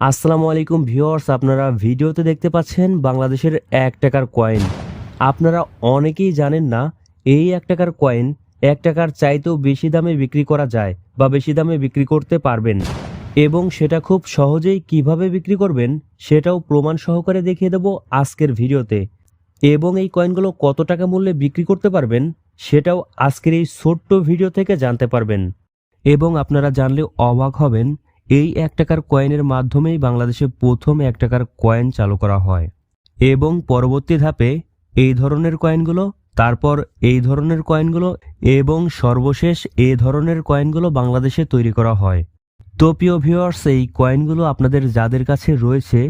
আসসালামু আলাইকুম ভিউয়ার্স, আপনারা ভিডিওতে দেখতে পাচ্ছেন বাংলাদেশের এক টাকার কয়েন আপনারা অনেকেই জানেন না, এই এক টাকার কয়েন এক টাকার চাইতেও বেশি দামে বিক্রি করা যায় বা বেশি দামে বিক্রি করতে পারবেন। এবং সেটা খুব সহজেই কীভাবে বিক্রি করবেন, সেটাও প্রমাণ সহকারে দেখিয়ে দেব আজকের ভিডিওতে। এবং এই কয়েনগুলো কত টাকা মূল্যে বিক্রি করতে পারবেন, সেটাও আজকের এই ছোট্ট ভিডিও থেকে জানতে পারবেন। এবং আপনারা জানলে অবাক হবেন এই এক টাকার কয়েনের মাধ্যমেই বাংলাদেশে প্রথম এক টাকার কয়েন চালু করা হয়। এবং পরবর্তী ধাপে এই ধরনের কয়েনগুলো, তারপর এই ধরনের কয়েনগুলো এবং সর্বশেষ এই ধরনের কয়েনগুলো বাংলাদেশে তৈরি করা হয়। তো প্রিয় ভিউয়ার্স, এই কয়েনগুলো আপনাদের যাদের কাছে রয়েছে,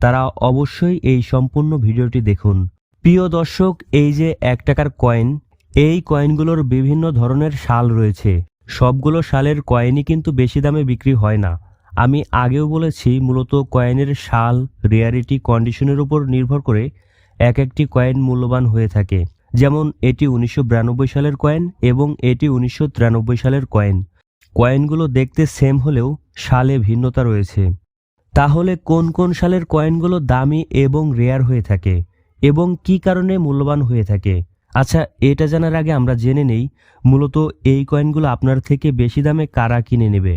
তারা অবশ্যই এই সম্পূর্ণ ভিডিওটি দেখুন। প্রিয় দর্শক, এই যে এক টাকার কয়েন, এই কয়েনগুলোর বিভিন্ন ধরনের শাল রয়েছে। সবগুলো শালের কয়েনই কিন্তু বেশি দামে বিক্রি হয় না। আমি আগেও বলেছি, মূলত কয়েনের শাল রেয়ারিটি কন্ডিশনের উপর নির্ভর করে এক একটি কয়েন মূল্যবান হয়ে থাকে। যেমন, এটি উনিশশো বিরানব্বই সালের কয়েন এবং এটি উনিশশো তিরানব্বই সালের কয়েন। কয়েনগুলো দেখতে সেম হলেও শালে ভিন্নতা রয়েছে। তাহলে কোন কোন সালের কয়েনগুলো দামি এবং রেয়ার হয়ে থাকে এবং কি কারণে মূল্যবান হয়ে থাকে? আচ্ছা এটা জানার আগে আমরা জেনে নেই, মূলত এই কয়েনগুলো আপনার থেকে বেশি দামে কারা কিনে নেবে।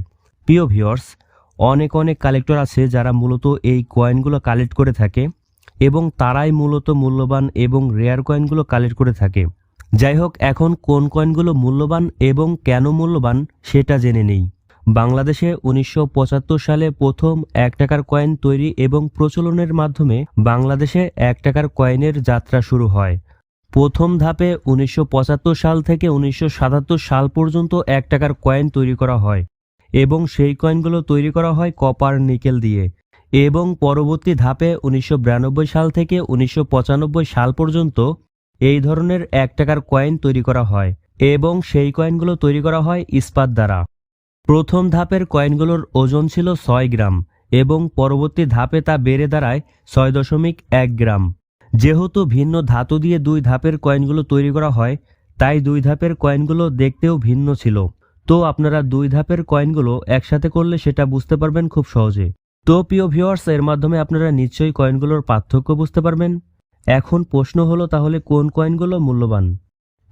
প্রিয় ভিওর্স অনেক অনেক কালেক্টর আছে যারা মূলত এই কয়েনগুলো কালেক্ট করে থাকে এবং তারাই মূলত মূল্যবান এবং রেয়ার কয়েনগুলো কালেক্ট করে থাকে। যাই হোক, এখন কোন কয়েনগুলো মূল্যবান এবং কেন মূল্যবান সেটা জেনে নেই। বাংলাদেশে উনিশশো পঁচাত্তর সালে প্রথম এক টাকার কয়েন তৈরি এবং প্রচলনের মাধ্যমে বাংলাদেশে এক টাকার কয়েনের যাত্রা শুরু হয়। প্রথম ধাপে উনিশশো পঁচাত্তর সাল থেকে উনিশশো সাতাত্তর সাল পর্যন্ত এক টাকার কয়েন তৈরি করা হয় এবং সেই কয়েনগুলো তৈরি করা হয় কপার নিকেল দিয়ে এবং পরবর্তী ধাপে উনিশশো বিরানব্বই সাল থেকে উনিশশো পঁচানব্বই সাল পর্যন্ত এই ধরনের এক টাকার কয়েন তৈরি করা হয় এবং সেই কয়েনগুলো তৈরি করা হয় ইস্পাত দ্বারা। প্রথম ধাপের কয়েনগুলোর ওজন ছিল ছয় গ্রাম এবং পরবর্তী ধাপে তা বেড়ে দাঁড়ায় ছয় দশমিক এক গ্রাম। যেহেতু ভিন্ন ধাতু দিয়ে দুই ধাপের কয়েনগুলো তৈরি করা হয়, তাই দুই ধাপের কয়েনগুলো দেখতেও ভিন্ন ছিল। তো আপনারা দুই ধাপের কয়েনগুলো একসাথে করলে সেটা বুঝতে পারবেন খুব সহজে। তো প্রিয় ভিউয়ার্স, এর মাধ্যমে আপনারা নিশ্চয়ই কয়েনগুলোর পার্থক্য বুঝতে পারবেন। এখন প্রশ্ন হলো, তাহলে কোন কয়েনগুলো মূল্যবান?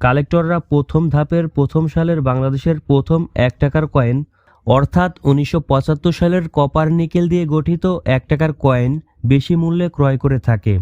কালেক্টররা প্রথম ধাপের প্রথম সালের বাংলাদেশের প্রথম এক টাকার কয়েন, অর্থাৎ উনিশশো পঁচাত্তর সালের কপার নিকেল দিয়ে গঠিত এক টাকার কয়েন বেশি মূল্যে ক্রয় করে থাকে।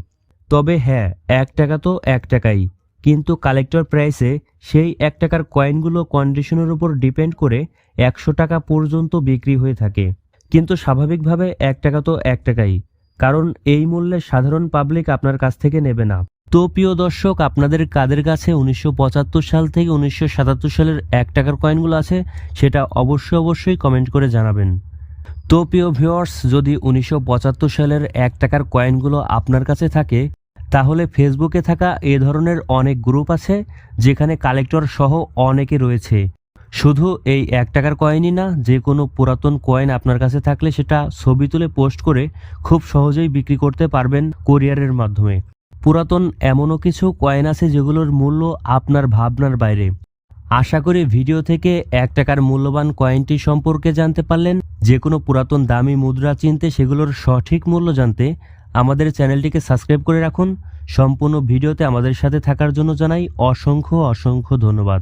তবে হ্যাঁ এক টাকা তো এক টাকাই। কিন্তু কালেক্টর প্রাইসে সেই এক টাকার কয়েনগুলো কন্ডিশনের উপর ডিপেন্ড করে একশো টাকা পর্যন্ত বিক্রি হয়ে থাকে। কিন্তু স্বাভাবিকভাবে এক টাকা তো এক টাকাই, কারণ এই মূল্যে সাধারণ পাবলিক আপনার কাছ থেকে নেবে না। তো প্রিয় দর্শক, আপনাদের কাদের কাছে উনিশশো পঁচাত্তর সাল থেকে উনিশশো সাতাত্তর সালের এক টাকার কয়েনগুলো আছে, সেটা অবশ্যই অবশ্যই কমেন্ট করে জানাবেন। তো প্রিয় ভিউয়ার্স যদি উনিশশো পঁচাত্তর সালের এক টাকার কয়েনগুলো আপনার কাছে থাকে তাহলে ফেসবুকে থাকা এ ধরনের অনেক গ্রুপ আছে যেখানে কালেক্টর সহ অনেকে রয়েছে। শুধু এই এক টাকার কয়েনই না, যে কোনো পুরাতন কয়েন আপনার কাছে থাকলে সেটা ছবি তুলে পোস্ট করে খুব সহজেই বিক্রি করতে পারবেন কোরিয়ারের মাধ্যমে। পুরাতন এমনও কিছু কয়েন আছে যেগুলোর মূল্য আপনার ভাবনার বাইরে। আশা করি ভিডিও থেকে এক টাকার মূল্যবান কয়েনটি সম্পর্কে জানতে পারলেন। যে কোনো পুরাতন দামি মুদ্রা চিনতে সেগুলোর সঠিক মূল্য জানতে আমাদের চ্যানেলটিকে সাবস্ক্রাইব করে রাখুন। সম্পূর্ণ ভিডিওতে আমাদের সাথে থাকার জন্য জানাই অসংখ্য অসংখ্য ধন্যবাদ।